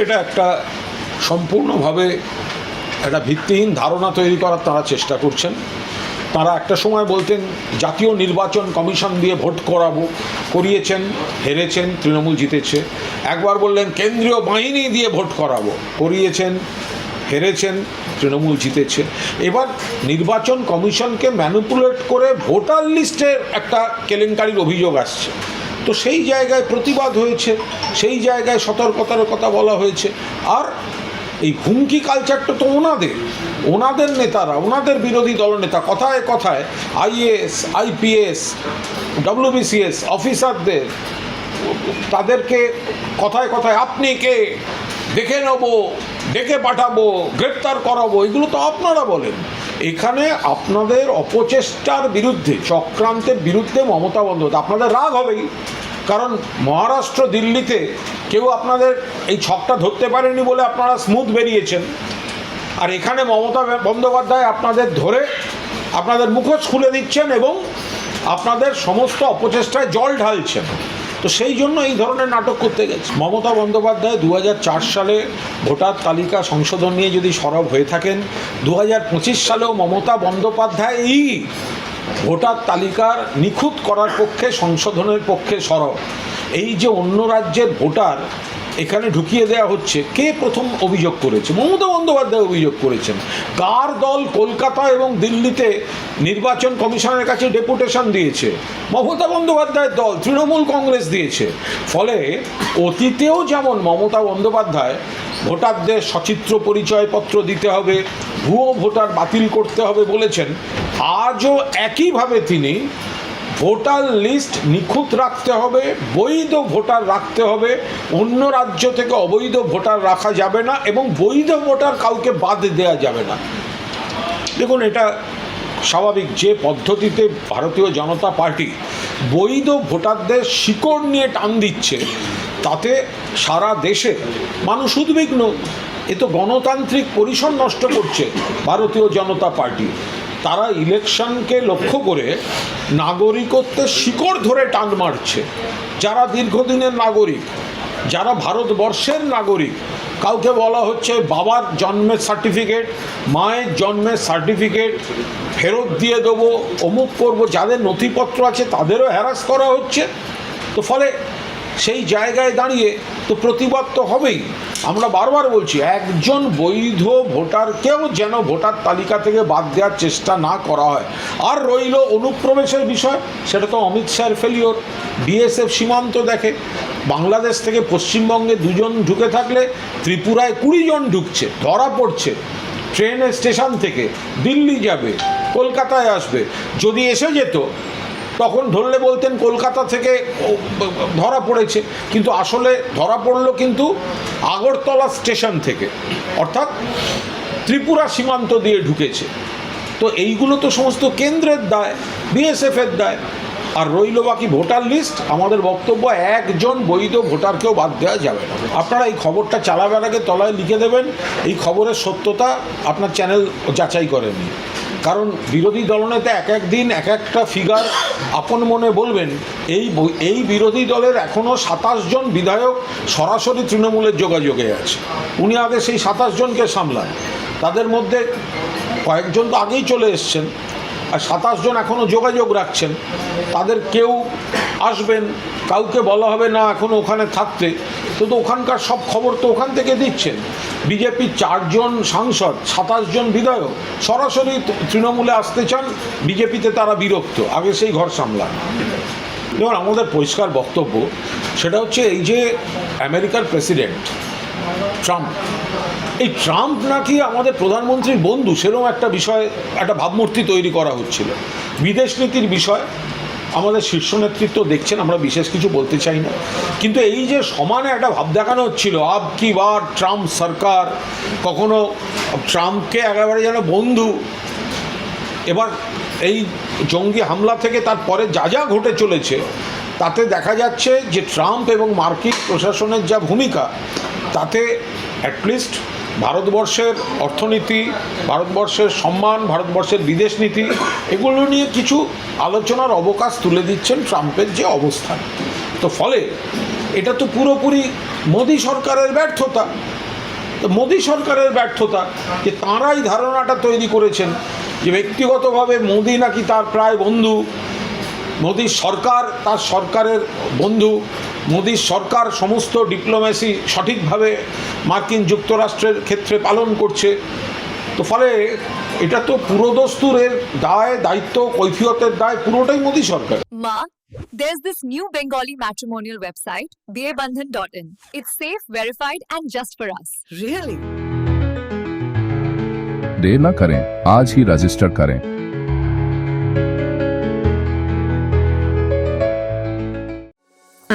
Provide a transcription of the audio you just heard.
এটা একটা সম্পূর্ণভাবে একটা ভিত্তিহীন ধারণা তৈরি করার তারা চেষ্টা করছেন। তারা একটা সময় বলতেন, জাতীয় নির্বাচন কমিশন দিয়ে ভোট করাবো। করিয়েছেন, হেরেছেন, তৃণমূল জিতেছে। একবার বললেন, কেন্দ্রীয় বাহিনী দিয়ে ভোট করাবো। করিয়েছেন, হেরেছেন, তৃণমূল জিতেছে। এবার নির্বাচন কমিশনকে ম্যানিপুলেট করে ভোটার লিস্টের একটা কেলেঙ্কারির অভিযোগ আসছে। তো সেই জায়গায় প্রতিবাদ হয়েছে, সেই জায়গায় সতর্কতার কথা বলা হয়েছে। আর এই হুমকি কালচারটা তো ওনাদের ওনাদের নেতারা, ওনাদের বিরোধী দলনেতা কথায় কথায় আইএএস আইপিএস ডব্লিউবিসিএস অফিসারদের, তাদেরকে কথায় কথায়, আপনি কে? দেখে নেব, ডেকে পাঠাবো, গ্রেপ্তার করাবো। এগুলো তো আপনারা বলেন। এখানে আপনাদের অপচেষ্টার বিরুদ্ধে, চক্রান্তের বিরুদ্ধে মমতা বন্দ্যোপাধ্যায়, আপনাদের রাগ হবেই। কারণ মহারাষ্ট্র দিল্লিতে কেউ আপনাদের এই ছকটা ধরতে পারেনি বলে আপনারা স্মুথ বেরিয়েছেন। আর এখানে মমতা বন্দ্যোপাধ্যায় আপনাদের ধরে আপনাদের মুখোশ খুলে দিচ্ছেন এবং আপনাদের সমস্ত অপচেষ্টায় জল ঢালছেন। তো সেই জন্য এই ধরনের নাটক করতে গেছে। মমতা বন্দ্যোপাধ্যায় দু হাজার চার সালে ভোটার তালিকা সংশোধন নিয়ে যদি সরব হয়ে থাকেন দু হাজার পঁচিশ সালেও মমতা বন্দ্যোপাধ্যায় এই ভোটার তালিকার নিখুঁত করার পক্ষে, সংশোধনের পক্ষে সরব। এই যে অন্য রাজ্যের ভোটার এখানে ঢুকিয়ে দেওয়া হচ্ছে। কে প্রথম অভিযোগ করেছে? মমতা বন্দ্যোপাধ্যায় অভিযোগ করেছেন। কার দল কলকাতা এবং দিল্লিতে নির্বাচন কমিশনের কাছে ডেপুটেশন দিয়েছে? মমতা বন্দ্যোপাধ্যায়ের দল তৃণমূল কংগ্রেস দিয়েছে। ফলে অতীতেও যেমন মমতা বন্দ্যোপাধ্যায়, ভোটারদের সচিত্র পরিচয়পত্র দিতে হবে, ভুয়ো ভোটার বাতিল করতে হবে বলেছেন, আজও একইভাবে তিনি ভোটার লিস্ট নিখুঁত রাখতে হবে, বৈধ ভোটার রাখতে হবে, অন্য রাজ্য থেকে অবৈধ ভোটার রাখা যাবে না এবং বৈধ ভোটার কাউকে বাদ দেওয়া যাবে না। দেখুন, এটা স্বাভাবিক যে পদ্ধতিতে ভারতীয় জনতা পার্টি বৈধ ভোটারদের শিকড় নিয়ে টান দিচ্ছে, তাতে সারা দেশে মানুষ উদ্বিগ্ন। এ তো গণতান্ত্রিক পরিসর নষ্ট করছে ভারতীয় জনতা পার্টি। তারা ইলেকশনকে লক্ষ্য করে নাগরিকত্বের শিকড় ধরে টান মারছে। যারা দীর্ঘদিনের নাগরিক, যারা ভারতবর্ষের নাগরিক, কাউকে বলা হচ্ছে বাবার জন্মের সার্টিফিকেট, মায়ের জন্মের সার্টিফিকেট ফেরত দিয়ে দেবো, অমুক করব, যাদের নথিপত্র আছে তাদেরও হ্যারাস করা হচ্ছে। তো ফলে সেই জায়গায় দাঁড়িয়ে তো প্রতিবাদ তো হবেই। আমরা বারবার বলছি, একজন বৈধ ভোটারকেও যেন ভোটার তালিকা থেকে বাদ দেওয়ার চেষ্টা না করা হয়। আর রইল অনুপ্রবেশের বিষয়, সেটা তো অমিত শাহের ফেলিওর বিএসএফ সীমান্ত দেখে, বাংলাদেশ থেকে পশ্চিমবঙ্গে দুজন ঢুকে থাকলে ত্রিপুরায় কুড়ি জন ঢুকছে, ধরা পড়ছে। ট্রেনের স্টেশন থেকে দিল্লি যাবে, কলকাতায় আসবে, যদি এসে যেত তখন ধরলে বলতেন কলকাতা থেকে ধরা পড়েছে। কিন্তু আসলে ধরা পড়ল কিন্তু আগরতলা স্টেশন থেকে। অর্থাৎ ত্রিপুরা সীমান্ত দিয়ে ঢুকেছে। তো এইগুলো তো সমস্ত কেন্দ্রের দায়, বিএসএফের দায়। আর রইল বাকি ভোটার লিস্ট। আমাদের বক্তব্য, একজন বৈধ ভোটারকেও বাদ দেওয়া যাবে না। আপনারা এই খবরটা চালাবার আগে তলায় লিখে দেবেন। এই খবরের সত্যতা আপনার চ্যানেল যাচাই করেনি। কারণ বিরোধী দলনেতা এক এক দিন, এক একটা ফিগার আপন মনে বলবেন, এই এই বিরোধী দলের এখনও সাতাশ জন বিধায়ক সরাসরি তৃণমূলের যোগাযোগে আছে। উনি আগে সেই সাতাশ জনকে সামলান। তাদের মধ্যে কয়েকজন তো আগেই চলে এসছেন, আর সাতাশ জন এখনও যোগাযোগ রাখছেন। তাদের কেউ আসবেন, কাউকে বলা হবে না এখনও ওখানে থাকতে। তো ওখানকার সব খবর তো ওখান থেকে দিচ্ছেন। বিজেপির চারজন সাংসদ, সাতাশ জন বিধায়ক, সরাসরি তৃণমূলে আসতে চান, বিজেপিতে তারা বিরক্ত, আগে সেই ঘর সামলান। দেখুন আমাদের পরিষ্কার বক্তব্য, সেটা হচ্ছে এই যে আমেরিকার প্রেসিডেন্ট ট্রাম্প, এই ট্রাম্প নাকি আমাদের প্রধানমন্ত্রীর বন্ধু সেরকম একটা বিষয়, একটা ভাবমূর্তি তৈরি করা হচ্ছিল। বিদেশ নীতির বিষয় আমাদের শীর্ষ নেতৃত্ব দেখছেন, আমরা বিশেষ কিছু বলতে চাই না। কিন্তু এই যে সমানে একটা ভাব দেখানো হচ্ছিল, আব কি বার ট্রাম্প সরকার কখনো ট্রাম্পকে একেবারে যেন বন্ধু, এবার এই জঙ্গি হামলা থেকে তারপরে যা যা ঘটে চলেছে, তাতে দেখা যাচ্ছে যে ট্রাম্প এবং মার্কিন প্রশাসনের যা ভূমিকা, তাতে অ্যাটলিস্ট ভারতবর্ষের অর্থনীতি, ভারতবর্ষের সম্মান, ভারতবর্ষের বিদেশ নীতি, এগুলো নিয়ে কিছু আলোচনার অবকাশ তুলে দিচ্ছেন ট্রাম্পের যে অবস্থান। তো ফলে এটা তো পুরোপুরি মোদী সরকারের ব্যর্থতা। তো মোদী সরকারের ব্যর্থতা যে তাঁরাই ধারণাটা তৈরি করেছেন যে ব্যক্তিগতভাবে মোদী নাকি তার প্রায় বন্ধু মোদীর সরকার তার সরকারের বন্ধু মোদীর সরকার সমস্ত ডিপ্লোম্যাসি সঠিকভাবে মার্কিন যুক্তরাষ্ট্রের ক্ষেত্রে পালন করছে তো ফলে এটা তো পুরোদস্তুরের দায় দায়িত্ব কৈফিয়তের দায় পুরোটাই মোদী সরকার Ma, there's this new Bengali matrimonial website, bearbandhan.in. It's safe, verified, and just for us. Really? देर न करें आज ही रजिस्टर करें